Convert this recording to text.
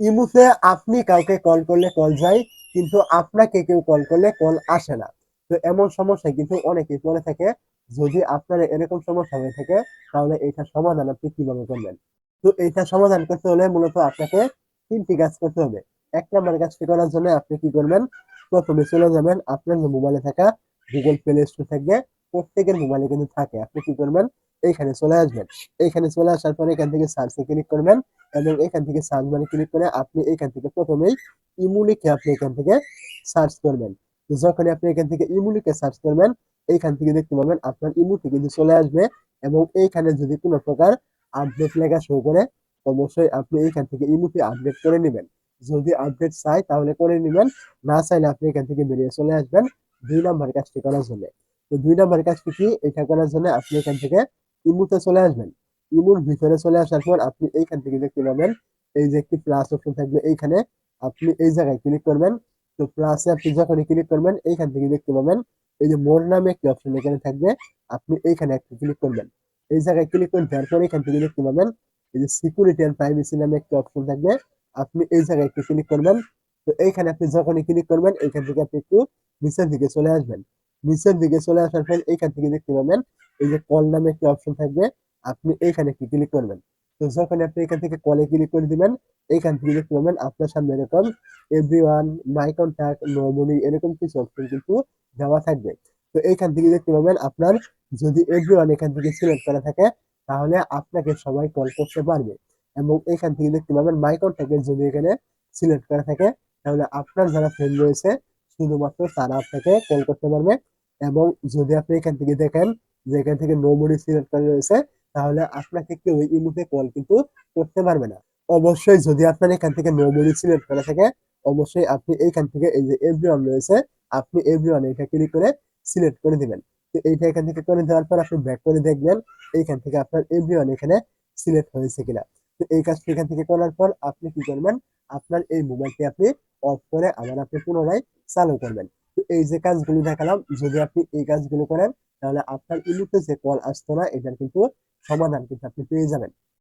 ইমুতে আপনি কাউকে কল করলে কল যায়, কিন্তু আপনাকে কেউ কল করলে কল আসে না। তো এমন সমস্যা কিন্তু অনেকেই পড়ে থাকে। যদি আপনার এরকম সমস্যা হয়ে থাকে, তাহলে এটা সমাধান আপনি কীভাবে করবেন? তো এটা সমাধান করতে হলে মূলত আপনাকে তিনটি কাজ করতে হবে। এক নম্বর কাজটি করার জন্য আপনি কি করবেন? প্রথমে চলে যাবেন আপনার যে মোবাইলে থাকা গুগল প্লে স্টোর থাকবে। প্রত্যেকের মোবাইলে কিন্তু থাকে। আপনি কি করবেন? এইখানে চলে আসবেন। এইখানে চলে আসার পরে এখান থেকে সার্চে ক্লিক করবেন এবং এখান থেকে সার্চ বারে ক্লিক করে আপনি এখান থেকে প্রথমেই ইমু লিখে আপনি এখান থেকে সার্চ করবেন। যখন আপনি এখান থেকে ইমু লিখে সার্চ করবেন, এইখান থেকে দেখতে পাবেন আপনার ইমুটি কিন্তু চলে আসবে এবং এইখানে যদি কোনো প্রকার আপডেট লেখা শো করে, অবশ্যই আপনি এইখান থেকে ইমুটি আপডেট করে নেবেন। যদি আপডেট চাই তাহলে করে নেবেন, না চাইলে আপনি এখান থেকে বেরিয়ে চলে আসবেন দুই নাম্বার কাজটি করার জন্য। তো দুই নাম্বার কাজটি কি? এটা করার জন্য আপনি এখান থেকে ইমুতে চলে আসবেন। ইমুর ভিতরে চলে আসার পর আপনি এইখান থেকে দেখতে পাবেন এই যে একটি প্লাস অপশন থাকবে এইখানে, আপনি এই জায়গায় ক্লিক করবেন। তো প্লাসে আপনি যখনই ক্লিক করবেন, এইখান থেকে দেখতে পাবেন, এই যে মোর নামে একটি অপশন এখানে থাকবে, আপনি এইখানে একটা ক্লিক করবেন। এই জায়গায় ক্লিক করে দেওয়ার পর এখান থেকে দেখতে পাবেন, এই যে সিকিউরিটি অ্যান্ড প্রাইভেসি নামে একটি অপশন থাকবে, আপনি এই জায়গায় একটু ক্লিক করবেন। তো এইখানে আপনি যখনই ক্লিক করবেন, এইখান থেকে আপনি একটু নিচের দিকে চলে আসবেন। নিচের দিকে চলে আসার পর এইখান থেকে দেখতে পাবেন এই যে কল নামে একটি অপশন থাকবে, আপনি এইখানে একটি ক্লিক করবেন। তো যখন আপনি এখান থেকে কলে ক্লিক করে দিবেন, এইখান থেকে দেখতে পাবেন আপনার সামনে এরকম everyone my contact no money এরকম কিছু অপশন কিন্তু দেওয়া থাকবে। তো এইখান থেকে দেখতে পাবেন আপনার যদি এভরি ওয়ান এখান থেকে সিলেক্ট করা থাকে, তাহলে আপনাকে সবাই কল করতে পারবে। এবং এখান থেকে দেখতে পাবেন মাই কন্ট্যাক্টের যদি এখানে সিলেক্ট করা থাকে, তাহলে আপনার যারা ফ্রেন্ড রয়েছে, শুধুমাত্র তারা আপনাকে কল করতে পারবে। এবং যদি আপনি এখান থেকে দেখেন যে এখান থেকে নো মনি সিলেক্ট করা রয়েছে, তাহলে আপনাকে কেউ এই মুহূর্তে কল কিন্তু করতে পারবে না। অবশ্যই যদি আপনার এখান থেকে নো মনি সিলেক্ট করা থাকে, অবশ্যই আপনি এইখান থেকে এই যে এভরি ওয়ান রয়েছে, আপনি এভরি ওয়ান এটা ক্লিক করে সিলেক্ট করে দিবেন। তো এইটা এখান থেকে করে দেওয়ার পর আপনি ব্যাক করে দেখবেন, এইখান থেকে আপনার এভরি ওয়ান এখানে সিলেক্ট হয়েছে কিনা। তো এই কাজটি এখান থেকে করার পর আপনি কি করবেন, আপনার এই মোবাইলটি আপনি অফ করে আবার আপনি পুনরায় চালু করবেন। এই যে কাজগুলো দেখালাম, যদি আপনি এই কাজগুলো করেন, তাহলে আপনার ইলুতে যে কল আসতো না, এটার কিন্তু সমাধান কিন্তু আপনি পেয়ে যাবেন।